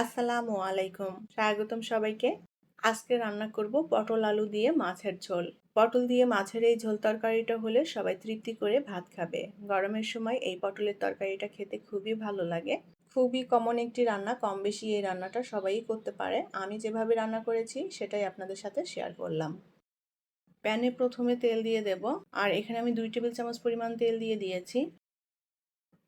আসসালামু আলাইকুম। স্বাগতম সবাইকে। আজকে রান্না করব পটল আলু দিয়ে মাছের ঝোল। পটল দিয়ে মাছের এই ঝোল তরকারিটা হলে সবাই তৃপ্তি করে ভাত খাবে। গরমের সময় এই পটলের তরকারিটা খেতে খুবই ভালো লাগে। খুবই কমন একটি রান্না কম বেশি এই রান্নাটা সবাই করতে পারে। আমি যেভাবে রান্না করেছি সেটাই আপনাদের সাথে শেয়ার করলাম। প্যানে প্রথমে তেল দিয়ে দেব। আর এখানে আমি দুই টেবিল চামচ পরিমাণ তেল দিয়ে দিয়েছি।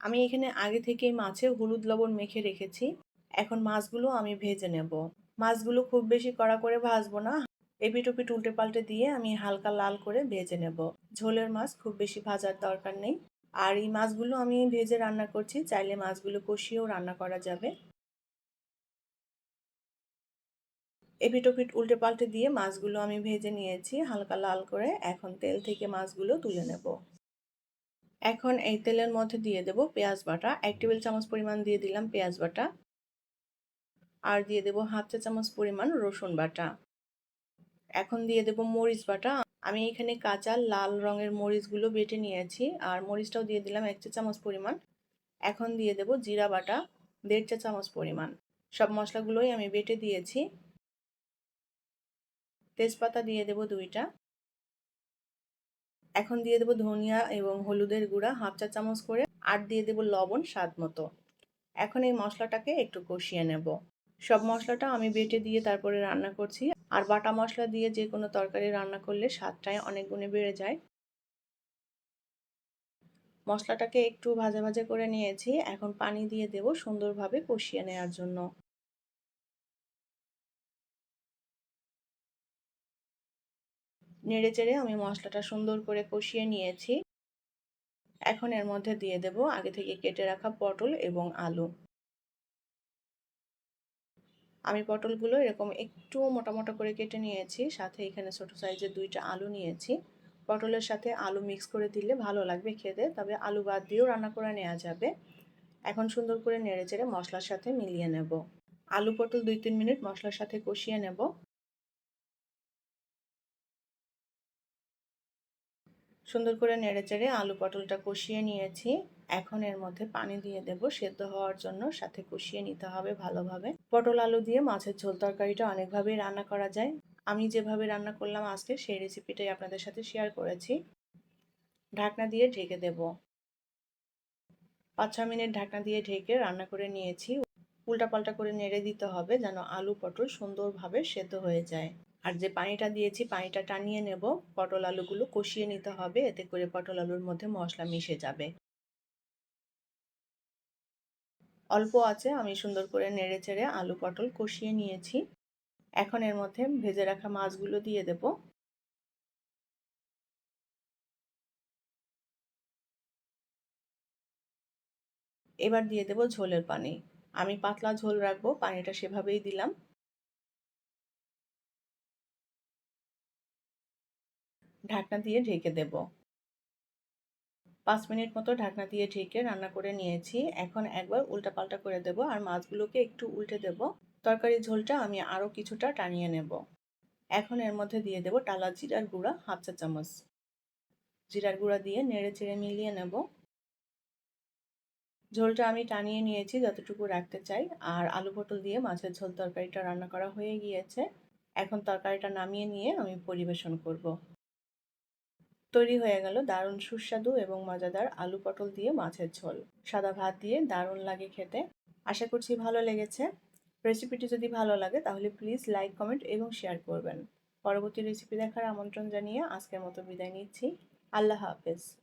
আমি এখানে আগে থেকেই মাছে হলুদ লবণ মেখে রেখেছি। এখন মাছগুলো আমি ভেজে নেব। মাছগুলো খুব বেশি কড়া করে ভাজবো না। এপিট ওপিট উল্টে পাল্টে দিয়ে আমি হালকা লাল করে ভেজে নেব। ঝোলের মাছ খুব বেশি ভাজার দরকার নেই। আর এই মাছগুলো আমি ভেজে রান্না করছি, চাইলে মাছগুলো কষিয়েও রান্না করা যাবে। এপিট ওপিট উল্টে পাল্টে দিয়ে মাছগুলো আমি ভেজে নিয়েছি, হালকা লাল করে। এখন তেল থেকে মাছগুলো তুলে নেব। এখন এই তেলের মধ্যে দিয়ে দেব পেঁয়াজ বাটা। এক টেবিল চামচ পরিমাণ দিয়ে দিলাম পেঁয়াজ বাটা। আর দিয়ে দেব হাফ চা চামচ পরিমাণ রসুন বাটা। এখন দিয়ে দেব মরিচ বাটা। আমি এখানে কাঁচা লাল রঙের মরিচগুলো বেটে নিয়েছি আর মরিচটাও দিয়ে দিলাম এক চা চামচ পরিমাণ। এখন দিয়ে দেব জিরা বাটা, দেড় চা চামচ পরিমাণ। সব মশলাগুলোই আমি বেটে দিয়েছি। তেজপাতা দিয়ে দেব দুইটা। এখন দিয়ে দেব ধনিয়া এবং হলুদের গুঁড়া হাফ চা চামচ করে। আর দিয়ে দেব লবণ স্বাদ মতো। এখন এই মশলাটাকে একটু কষিয়ে নেব। সব মশলাটা আমি বেটে দিয়ে তারপরে রান্না করছি। আর বাটা মশলা দিয়ে যে কোনো তরকারি রান্না করলে স্বাদটাই অনেক গুণে বেড়ে যায়। মশলাটাকে একটু ভাজা ভাজা করে নিয়েছি। এখন পানি দিয়ে দেব সুন্দরভাবে কষিয়ে নেওয়ার জন্য। নেড়ে চেড়ে আমি মশলাটা সুন্দর করে কষিয়ে নিয়েছি। এখন এর মধ্যে দিয়ে দেব আগে থেকে কেটে রাখা পটল এবং আলু। আমি পটলগুলো এরকম একটু মোটা মোটা করে কেটে নিয়েছি, সাথে এখানে ছোটো সাইজের দুইটা আলু নিয়েছি। পটলের সাথে আলু মিক্স করে দিলে ভালো লাগবে খেতে, তবে আলু বাদ দিয়েও রান্না করে নেওয়া যাবে। এখন সুন্দর করে নেড়ে চেড়ে মশলার সাথে মিলিয়ে নেব। আলু পটল দুই তিন মিনিট মশলার সাথে কষিয়ে নেব। সুন্দর করে নেড়ে চেড়ে আলু পটলটা কষিয়ে নিয়েছি। এখন এর মধ্যে পানি দিয়ে দেব। সেদ্ধ হওয়ার জন্য সাথে কষিয়ে নিতে হবে ভালোভাবে। পটল আলু দিয়ে মাছের ঝোল তরকারিটা অনেকভাবেই রান্না করা যায়। আমি যেভাবে রান্না করলাম আজকে সেই রেসিপিটাই আপনাদের সাথে শেয়ার করেছি। ঢাকনা দিয়ে ঢেকে দেব। পাঁচ ছ মিনিট ঢাকনা দিয়ে ঢেকে রান্না করে নিয়েছি। উল্টাপাল্টা করে নেড়ে দিতে হবে যেন আলু পটল সুন্দরভাবে সেদ্ধ হয়ে যায়। আর যে পানিটা দিয়েছি পানিটা টানিয়ে নেব। পটল আলুগুলো কষিয়ে নিতে হবে, এতে করে পটল আলুর মধ্যে মশলা মিশে যাবে। অল্প আছে, আমি সুন্দর করে নেড়ে চেড়ে আলু পটল কষিয়ে নিয়েছি। এখন এর মধ্যে ভেজে রাখা মাছগুলো দিয়ে দেব। এবার দিয়ে দেব ঝোলের পানি। আমি পাতলা ঝোল রাখব, পানিটা সেভাবেই দিলাম। ঢাকনা দিয়ে ঢেকে দেব। পাঁচ মিনিট মতো ঢাকনা দিয়ে ঢেকে রান্না করে নিয়েছি। এখন একবার উল্টা পাল্টা করে দেব আর মাছগুলোকে একটু উল্টে দেব। তরকারি ঝোলটা আমি আরও কিছুটা টানিয়ে নেব। এখন এর মধ্যে দিয়ে দেব টালা জিরার গুঁড়া হাফ চা চামচ। জিরার গুঁড়া দিয়ে নেড়ে চেড়ে মিলিয়ে নেব। ঝোলটা আমি টানিয়ে নিয়েছি যতটুকু রাখতে চাই। আর আলু পটল দিয়ে মাছের ঝোল তরকারিটা রান্না করা হয়ে গিয়েছে। এখন তরকারিটা নামিয়ে নিয়ে আমি পরিবেশন করব। তৈরি হয়ে গেল দারুণ সুস্বাদু এবং মজাদার আলু পটল দিয়ে মাছের ঝোল। সাদা ভাত দিয়ে দারুণ লাগে খেতে। আশা করছি ভালো লেগেছে। রেসিপিটি যদি ভালো লাগে তাহলে প্লিজ লাইক, কমেন্ট এবং শেয়ার করবেন। পরবর্তী রেসিপি দেখার আমন্ত্রণ জানিয়ে আজকের মতো বিদায় নিচ্ছি। আল্লাহ হাফেজ।